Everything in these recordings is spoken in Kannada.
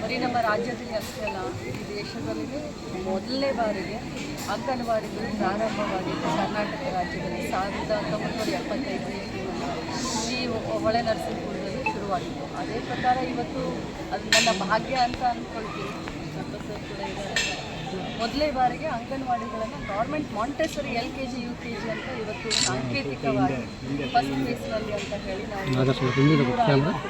ಬರೀ ನಮ್ಮ ರಾಜ್ಯದಲ್ಲಿ ಅಷ್ಟೇ ಅಲ್ಲ, ಈ ದೇಶದಲ್ಲಿ ಮೊದಲನೇ ಬಾರಿಗೆ ಅಂಗನವಾಡಿಗಳು ಪ್ರಾರಂಭವಾಗಿದ್ದು ಕರ್ನಾಟಕ ರಾಜ್ಯದಲ್ಲಿ ಸಾವಿರದ ಒಂಬೈನೂರ ಎಪ್ಪತ್ತೈದು ಈ ಹೊಳೆ ನರಸಿಂಹಪುರದಲ್ಲಿ ಶುರುವಾಗಿತ್ತು. ಅದೇ ಪ್ರಕಾರ ಇವತ್ತು ಅದು ನನ್ನ ಭಾಗ್ಯ ಅಂತ ಅಂದ್ಕೊಳ್ತೀನಿ. ಪ್ರೊಫೆಸರ್ ಕೂಡ ಇದ್ದಾರೆ. ಮೊದಲೇ ಬಾರಿಗೆ ಅಂಗನವಾಡಿಗಳನ್ನು government Montessori L K G U K G ಅಂತ ಇವತ್ತು ಸಾಂಕೇತಿಕವಾಗಿ ಫಸ್ಟ್ ಫೇಸ್ನಲ್ಲಿ ಅಂತ ಹೇಳಿ ನಾವು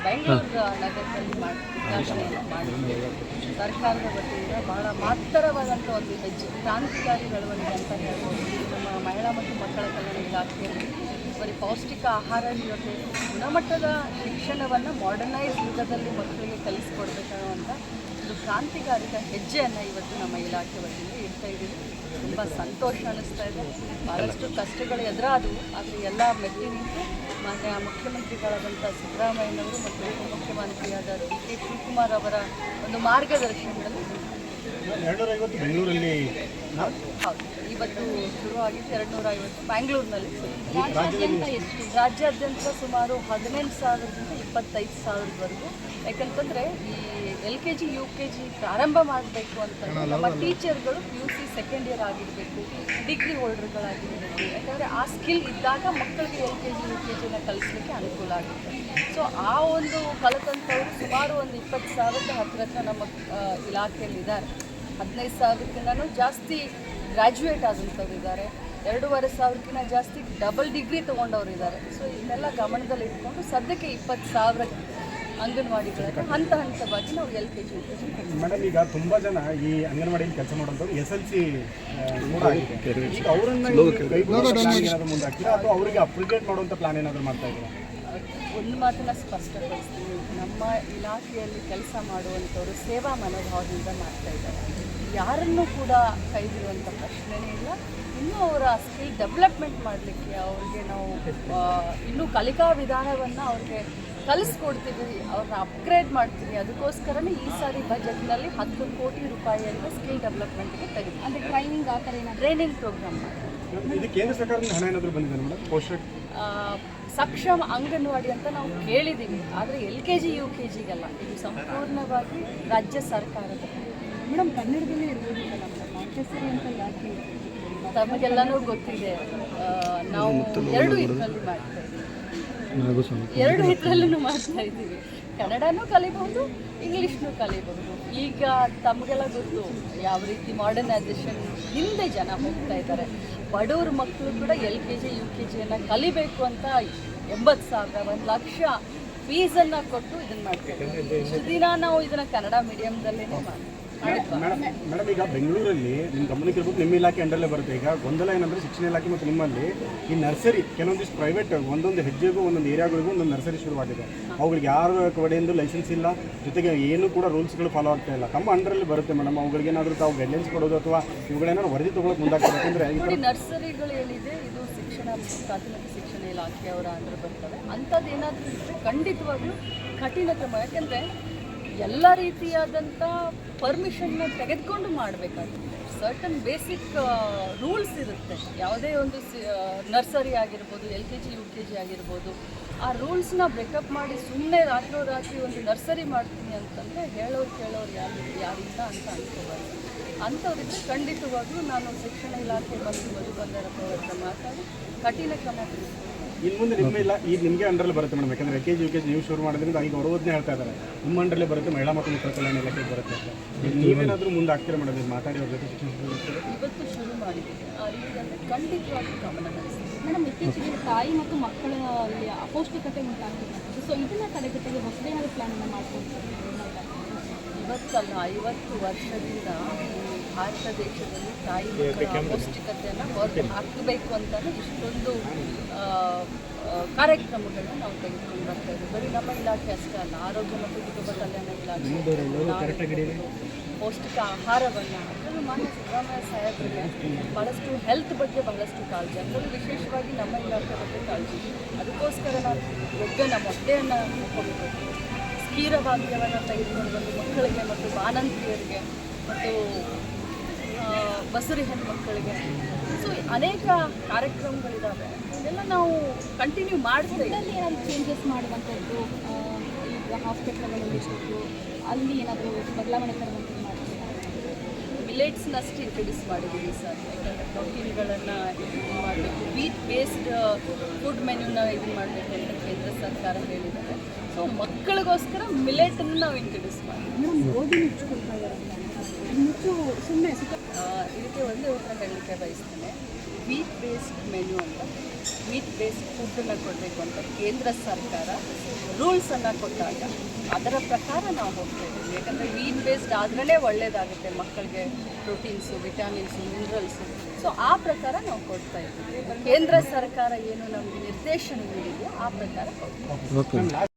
ಬೆಂಗಳೂರು ನಗರದಲ್ಲಿ ಮಾಡಿ ಉದ್ಘಾಟನೆಯನ್ನು ಮಾಡಿದ್ದೇವೆ ಸರ್ಕಾರದ ವತಿಯಿಂದ ಬಹಳ ಮಹತ್ತರವಾದಂಥ ಒಂದು ಹೆಜ್ಜೆ ಕ್ರಾಂತಿಕಾರಿ ಬೆಳವಣಿಗೆ ಅಂತ ಹೇಳ್ಬೋದು. ನಮ್ಮ ಮಹಿಳಾ ಮತ್ತು ಮಕ್ಕಳ ಕಲ್ಯಾಣ ಇಲಾಖೆಯಲ್ಲಿ ಬರೀ ಪೌಷ್ಟಿಕ ಆಹಾರ ಜೊತೆ ಗುಣಮಟ್ಟದ ಶಿಕ್ಷಣವನ್ನು ಮಾಡರ್ನೈಸ್ ಯುಗದಲ್ಲಿ ಮಕ್ಕಳಿಗೆ ಕಲಿಸ್ಕೊಡ್ಬೇಕನ್ನುವಂಥ ಕ್ರಾಂತಿಕಾರಿಕ ಹೆಜ್ಜೆಯನ್ನು ಇವತ್ತು ನಮ್ಮ ಇಲಾಖೆ ವತಿಯಿಂದ ಇಡ್ತಾ ಇದ್ದೀವಿ. ತುಂಬ ಸಂತೋಷ ಅನ್ನಿಸ್ತಾ ಇದೆ. ಬಹಳಷ್ಟು ಕಷ್ಟಗಳು ಎದುರಾದವು. ಆದರೆ ಎಲ್ಲ ಮೆಟ್ಟಿ ನಿಂತು ಮಾನ್ಯ ಮುಖ್ಯಮಂತ್ರಿಗಳಾದಂಥ ಸಿದ್ದರಾಮಯ್ಯನವರು ಮತ್ತು ಉಪಮುಖ್ಯಮಂತ್ರಿಯಾದ ಡಿ ಕೆ ಶಿವಕುಮಾರ್ ಅವರ ಒಂದು ಮಾರ್ಗದರ್ಶನದಲ್ಲಿ ಬೆಂಗಳೂರಲ್ಲಿ ಹೌದು. ಇವತ್ತು ಶುರುವಾಗಿದ್ದು ಎರಡು ನೂರ ಐವತ್ತು ಬ್ಯಾಂಗ್ಳೂರಿನಲ್ಲಿ ರಾಜ್ಯಾದ್ಯಂತ ಎಷ್ಟು? ರಾಜ್ಯಾದ್ಯಂತ ಸುಮಾರು ಹದಿನೆಂಟು ಸಾವಿರದಿಂದ ಇಪ್ಪತ್ತೈದು ಸಾವಿರದವರೆಗೂ. ಯಾಕಂತಂದರೆ ಈ L K G U K G ಪ್ರಾರಂಭ ಮಾಡಬೇಕು ಅಂತ ನಮ್ಮ ಟೀಚರ್ಗಳು P U C second year ಆಗಿರಬೇಕು ಡಿಗ್ರಿ ಹೋಲ್ಡರ್ಗಳಾಗಿರಬೇಕು ಯಾಕಂದರೆ ಆ ಸ್ಕಿಲ್ ಇದ್ದಾಗ ಮಕ್ಕಳಿಗೆ L K G U K ಜಿನ ಕಲಿಸ್ಲಿಕ್ಕೆ ಅನುಕೂಲ ಆಗುತ್ತೆ. ಸೊ ಆ ಒಂದು ಕಲಿತಂಥವ್ರು ಸುಮಾರು ಒಂದು ಇಪ್ಪತ್ತು ಸಾವಿರದ ಹತ್ತಿರ ಹತ್ರ ನಮ್ಮ ಇಲಾಖೆಯಲ್ಲಿದ್ದಾರೆ ಹದಿನೈದು ಸಾವಿರಕ್ಕಿಂತನೂ ಜಾಸ್ತಿ ಗ್ರ್ಯಾಜುಯೇಟ್ ಆದಂಥವ್ರು ಇದ್ದಾರೆ ಎರಡೂವರೆ ಸಾವಿರಕ್ಕಿಂತ ಜಾಸ್ತಿ ಡಬಲ್ ಡಿಗ್ರಿ ತೊಗೊಂಡವ್ರು ಇದ್ದಾರೆ ಸೊ ಇದನ್ನೆಲ್ಲ ಗಮನದಲ್ಲಿ ಇಟ್ಕೊಂಡು ಸದ್ಯಕ್ಕೆ ಇಪ್ಪತ್ತು ಸಾವಿರ ಅಂಗನವಾಡಿಗಳನ್ನು ಹಂತ ಹಂತವಾಗಿ ನಾವು L K G U K G madam ಈಗ ತುಂಬ ಜನ ಈ ಅಂಗನವಾಡಿಯಲ್ಲಿ ಕೆಲಸ ಮಾಡೋದು ಎಸ್ ಎಲ್ ಸಿ ಅವರನ್ನು ಅಥವಾ ಅವರಿಗೆ ಅಪ್ರಿಡೇಟ್ ಮಾಡುವಂಥ ಪ್ಲಾನ್ ಏನಾದರೂ ಮಾಡ್ತಾ ಇದ್ದೀರಾ? ಒಂದು ಮಾತನ್ನು ಸ್ಪಷ್ಟಪಡಿಸ್ತೀನಿ. ನಮ್ಮ ಇಲಾಖೆಯಲ್ಲಿ ಕೆಲಸ ಮಾಡುವಂಥವರು ಸೇವಾ ಮನೋಭಾವದಿಂದ ಮಾಡ್ತಾ ಇದ್ದಾರೆ. ಯಾರನ್ನೂ ಕೂಡ ಕೈ ಬಿಡುವಂಥ ಪ್ರಶ್ನೆನೇ ಇಲ್ಲ. ಇನ್ನೂ ಅವರ ಸ್ಕಿಲ್ ಡೆವಲಪ್ಮೆಂಟ್ ಮಾಡಲಿಕ್ಕೆ ಅವ್ರಿಗೆ ನಾವು ಇನ್ನೂ ಕಲಿಕಾ ವಿಧಾನವನ್ನು ಅವ್ರಿಗೆ ಕಲಿಸ್ಕೊಡ್ತೀವಿ. ಅವ್ರನ್ನ ಅಪ್ಗ್ರೇಡ್ ಮಾಡ್ತೀವಿ. ಅದಕ್ಕೋಸ್ಕರನೇ ಈ ಸಾರಿ ಬಜೆಟ್ನಲ್ಲಿ ಹತ್ತು ಕೋಟಿ ರೂಪಾಯಿಯನ್ನು ಸ್ಕಿಲ್ ಡೆವಲಪ್ಮೆಂಟ್ಗೆ ತೆಗೆದು ಅಂದರೆ ಟ್ರೈನಿಂಗ್ ಆ ಥರ ಏನಾದರೂ ಟ್ರೈನಿಂಗ್ ಪ್ರೋಗ್ರಾಮ್ ಮಾಡಿ ಕೇಂದ್ರ ಸರ್ಕಾರದಿಂದ ಹಣ ಏನಾದರೂ ಬಂದಿದೆ ಮೇಡಮ್? ಸಕ್ಷಮ ಅಂಗನವಾಡಿ ಅಂತ ನಾವು ಕೇಳಿದ್ದೀವಿ ಆದರೆ L K G U K ಜಿಗೆಲ್ಲ ಇದು ಸಂಪೂರ್ಣವಾಗಿ ರಾಜ್ಯ ಸರ್ಕಾರದ ಮೇಡಮ್ ಕನ್ನಡದಲ್ಲೇ ಇರ್ಬೋದಿಲ್ಲ ನಮ್ಮ ಮಾಂಟೆಸರಿ ಅಂತ ಯಾಕೆ ತಮಗೆಲ್ಲನೂ ಗೊತ್ತಿದೆ. ನಾವು ಎರಡು ಇದರಲ್ಲಿ ಮಾಡ್ತಾ ಇದ್ದೀವಿ. ಎರಡು ಇದರಲ್ಲೂ ಮಾಡ್ತಾ ಇದ್ದೀವಿ. ಕನ್ನಡನೂ ಕಲಿಬಹುದು, ಇಂಗ್ಲೀಷ್ನೂ ಕಲಿಬಹುದು. ಈಗ ತಮಗೆಲ್ಲ ಗೊತ್ತು ಯಾವ ರೀತಿ ಮಾಡರ್ನೈಸೇಷನ್ ಹಿಂದೆ ಜನ ಹೋಗ್ತಾ ಇದ್ದಾರೆ. ಬಡವ್ರ ಮಕ್ಕಳು ಕೂಡ L K G, U K ಜಿಯನ್ನು ಕಲಿಬೇಕು ಅಂತ ಎಂಬತ್ತು ಸಾವಿರ ಒಂದು ಲಕ್ಷ ಫೀಸನ್ನು ಕೊಟ್ಟು ಇದನ್ನು ಮಾಡ್ತೀವಿ ದಿನ ನಾವು ಇದನ್ನು ಕನ್ನಡ ಮೀಡಿಯಮ್ದಲ್ಲೇ ಮಾಡಿ ಮೇಡಮ್ ಮೇಡಮ್ ಈಗ ಬೆಂಗಳೂರಲ್ಲಿ ನಿಮ್ಮ ಗಮನಕ್ಕೆ ಇರ್ಬೋದು ನಿಮ್ಮ ಇಲಾಖೆ ಅಂಡರಲ್ಲೇ ಬರುತ್ತೆ. ಈಗ ಗೊಂದಲ ಏನಂದ್ರೆ ಶಿಕ್ಷಣ ಇಲಾಖೆ ಮತ್ತು ನಿಮ್ಮಲ್ಲಿ ಈ ನರ್ಸರಿ ಕೆಲವೊಂದಿಷ್ಟು ಪ್ರೈವೇಟ್ ಒಂದೊಂದು ಹೆಜ್ಜೆಗೂ ಒಂದೊಂದು ಏರಿಯಾಗಳಿಗೂ ಒಂದೊಂದು ನರ್ಸರಿ ಶುರುವಾಗಿದೆ. ಅವುಗಳಿಗೆ ಯಾರು ಕಡೆಯಿಂದ ಲೈಸೆನ್ಸ್ ಇಲ್ಲ. ಜೊತೆಗೆ ಏನು ಕೂಡ ರೂಲ್ಸ್ಗಳು ಫಾಲೋ ಆಗ್ತಾ ಇಲ್ಲ. ತಮ್ಮ ಅಂಡರಲ್ಲಿ ಬರುತ್ತೆ ಮೇಡಮ್. ಅವುಗಳಿಗೆ ಏನಾದರೂ ತಾವು ಗೈಡ್ಲೈನ್ಸ್ ಕೊಡೋದು ಅಥವಾ ಇವುಗಳೇನಾದ್ರು ವರದಿ ತೊಗೊಳಕ್ಕೆ ಮುಂದಾಗ್ತದೆ ಯಾಕಂದರೆ ಈ ನರ್ಸರಿಗಳು ಏನಿದೆ ಇದು ಶಿಕ್ಷಣ ಪ್ರಾಥಮಿಕ ಶಿಕ್ಷಣ ಇಲಾಖೆಯವರ ಅಂದ್ರೆ ಬರ್ತವೆ ಅಂಥದ್ದು ಏನಾದರೂ ಇದ್ದರೆ ಖಂಡಿತವಾಗ್ಲೂ ಕಠಿಣ ಕ್ರಮ. ಯಾಕೆಂದರೆ ಎಲ್ಲ ರೀತಿಯಾದಂಥ ಪರ್ಮಿಷನ್ನ ತೆಗೆದುಕೊಂಡು ಮಾಡಬೇಕಾಗುತ್ತೆ. ಸರ್ಟನ್ ಬೇಸಿಕ್ ರೂಲ್ಸ್ ಇರುತ್ತೆ. ಯಾವುದೇ ಒಂದು ನರ್ಸರಿ ಆಗಿರ್ಬೋದು L K G U K G ಆಗಿರ್ಬೋದು, ಆ ರೂಲ್ಸ್ನ ಬ್ರೇಕಪ್ ಮಾಡಿ ಸುಮ್ಮನೆ ರಾತ್ರೋರಾತ್ರಿ ಒಂದು ನರ್ಸರಿ ಮಾಡ್ತೀನಿ ಅಂತಂದರೆ ಹೇಳೋರು ಕೇಳೋರು ಯಾರು, ಯಾರಿಂದ ಅಂತ ಅನ್ಕೋಬಾರ್ದು. ಅಂಥವ್ರಿಗೆ ಖಂಡಿತವಾಗ್ಲೂ ನಾನು ಶಿಕ್ಷಣ ಇಲಾಖೆ ಬಂದು ಅವ್ರ ಹತ್ರ ಮಾತಾಡಿ ಕಠಿಣ ಕ್ರಮ ಇನ್ನು ಮುಂದೆ ನಿಮ್ಮ ಇಲ್ಲ ಈಗ ನಿಮಗೆ ಅಂಡರಲ್ಲಿ ಬರುತ್ತೆ ಮೇಡಮ್. ಯಾಕಂದರೆ K G U K G ನೀವು ಶುರು ಮಾಡೋದ್ರಿಂದ ಈಗ ಅವರೋದನ್ನೇ ಹೇಳ್ತಾ ಇದ್ದಾರೆ. ನಿಮ್ಮ ಅಂಡರಲ್ಲೇ ಬರುತ್ತೆ ಮಹಿಳಾ ಮತ್ತು ಮಕ್ಕಳ ಕಲ್ಯಾಣ ಇಲಾಖೆಗೆ ಬರುತ್ತೆ ಅಂತ. ನೀವೇನಾದರೂ ಮುಂದೆ ಆಗ್ತೀರಾ ಮೇಡಮ್ ಇದು ಮಾತಾಡಿ ಅವ್ರ ಜೊತೆ ಶಿಕ್ಷಣ ಇವತ್ತು ಶುರು ಮಾಡಿದ್ದೀವಿ. ಖಂಡಿತವಾಗಿ ಗಮನ ಮೇಡಮ್ ಇತ್ತೀಚೆಗೆ ತಾಯಿ ಮತ್ತು ಮಕ್ಕಳಲ್ಲಿ ಅಪೌಷ್ಟಿಕತೆ ಉಂಟಾಗ್ತಿದೆ. ಸೊ ಇದನ್ನ ತಡೆಗಟ್ಟಲು ಹೊಸದೇನಾದ್ರು ಪ್ಲಾನ್ ಮಾಡ್ಕೊಂಡು ಇವತ್ತಲ್ಲ ಐವತ್ತು ವರ್ಷದಿಂದ ಭಾರತ ದೇಶದಲ್ಲಿ ತಾಯಿ ಮಕ್ಕಳ ಅಪೌಷ್ಟಿಕತೆಯನ್ನು ಹೊರಗೆ ಹಾಕಬೇಕು ಅಂತಲೇ ಇಷ್ಟೊಂದು ಕಾರ್ಯಕ್ರಮಗಳನ್ನ ನಾವು ತೆಗೆದುಕೊಂಡು ಬರ್ತಾ ಇದ್ದೀವಿ. ಬರೀ ನಮ್ಮ ಇಲಾಖೆ ಅಷ್ಟೇ ಅಲ್ಲ ಆರೋಗ್ಯ ಮತ್ತು ಕುಟುಂಬ ಕಲ್ಯಾಣ ಇಲಾಖೆ ಪೌಷ್ಟಿಕ ಆಹಾರವನ್ನು ಅದರಲ್ಲೂ ಮಾನ್ಯ ಸಿದ್ದರಾಮಯ್ಯ ಸಾಹೇಬರಿಗೆ ಬಹಳಷ್ಟು ಹೆಲ್ತ್ ಬಗ್ಗೆ ಬಹಳಷ್ಟು ಕಾಳಜಿ. ಅದರಲ್ಲೂ ವಿಶೇಷವಾಗಿ ನಮ್ಮ ಇಲಾಖೆ ಬಗ್ಗೆ ಕಾಳಜಿ. ಅದಕ್ಕೋಸ್ಕರ ನಾವು ಎಗ್ಗನ ಮೊಟ್ಟೆಯನ್ನು ಕೊಡಬೇಕು ಕ್ಷೀರಭಾಗ್ಯವನ್ನು ತೆಗೆದುಕೊಂಡು ಬಂದು ಮಕ್ಕಳಿಗೆ ಮತ್ತು ಬಾಣಂತಿಯರಿಗೆ ಮತ್ತು ಬಸುರಿ ಹೆಣ್ಮಕ್ಕಳಿಗೆ ಸೊ ಅನೇಕ ಕಾರ್ಯಕ್ರಮಗಳಿದ್ದಾವೆ ಇದೆಲ್ಲ ನಾವು ಕಂಟಿನ್ಯೂ ಮಾಡಿಸಿದಲ್ಲಿ ಏನಾದರೂ ಚೇಂಜಸ್ ಮಾಡುವಂಥದ್ದು ಈಗ ಹಾಸ್ಪಿಟ್ಲ್ಗಳಲ್ಲಿ ಇರ್ಬೋದು ಅಲ್ಲಿ ಏನಾದರೂ ಬದಲಾವಣೆ ತರುವಂಥದ್ದು ಮಾಡ್ತೀವಿ ಮಿಲೆಟ್ಸ್ನಷ್ಟು ಇಂಟ್ರೊಡ್ಯೂಸ್ ಮಾಡಿದ್ದೀವಿ ಸರ್. ಯಾಕಂದರೆ ಪ್ರೋಟೀನ್ಗಳನ್ನು ಇದು ಮಾಡಬೇಕು. ವೀಟ್ ಬೇಸ್ಡ್ ಫುಡ್ ಮೆನ್ಯೂನ ಇದು ಮಾಡಬೇಕು ಅಂತ ಕೇಂದ್ರ ಸರ್ಕಾರ ಹೇಳಿದ್ದಾರೆ. ಸೊ ಮಕ್ಕಳಿಗೋಸ್ಕರ ಮಿಲೆಟನ್ನು ನಾವು ಇಂಟ್ರೊಡ್ಯೂಸ್ ಮಾಡಿದ್ದೀವಿ ಇದ್ದಾರೆ ಸುಮ್ಮನೆ ಇದಕ್ಕೆ ಒಂದೇ ಉತ್ತರ ಹೇಳಲಿಕ್ಕೆ ಬಯಸ್ತೇನೆ. ವೀಟ್ ಬೇಸ್ಡ್ ಮೆನು ಅಂತ. ವೀಟ್ ಬೇಸ್ಡ್ ಫುಡ್ಡನ್ನು ಕೊಡಬೇಕು ಅಂತ ಕೇಂದ್ರ ಸರ್ಕಾರ ರೂಲ್ಸನ್ನು ಕೊಟ್ಟಾಗ. ಅದರ ಪ್ರಕಾರ ನಾವು ಹೋಗ್ತೇವೆ. ಯಾಕಂದರೆ ವೀಟ್ ಬೇಸ್ಡ್ ಆದ್ರೇ ಒಳ್ಳೆಯದಾಗುತ್ತೆ ಮಕ್ಕಳಿಗೆ ಪ್ರೋಟೀನ್ಸು ವಿಟಮಿನ್ಸು ಮಿನರಲ್ಸು ಸೊ ಆ ಪ್ರಕಾರ ನಾವು ಕೊಡ್ತಾ ಇದ್ದೀವಿ. ಕೇಂದ್ರ ಸರ್ಕಾರ ಏನು ನಮಗೆ ನಿರ್ದೇಶನ ನೀಡಿದೆಯೋ ಆ ಪ್ರಕಾರ ಕೊಡ್ತೀವಿ.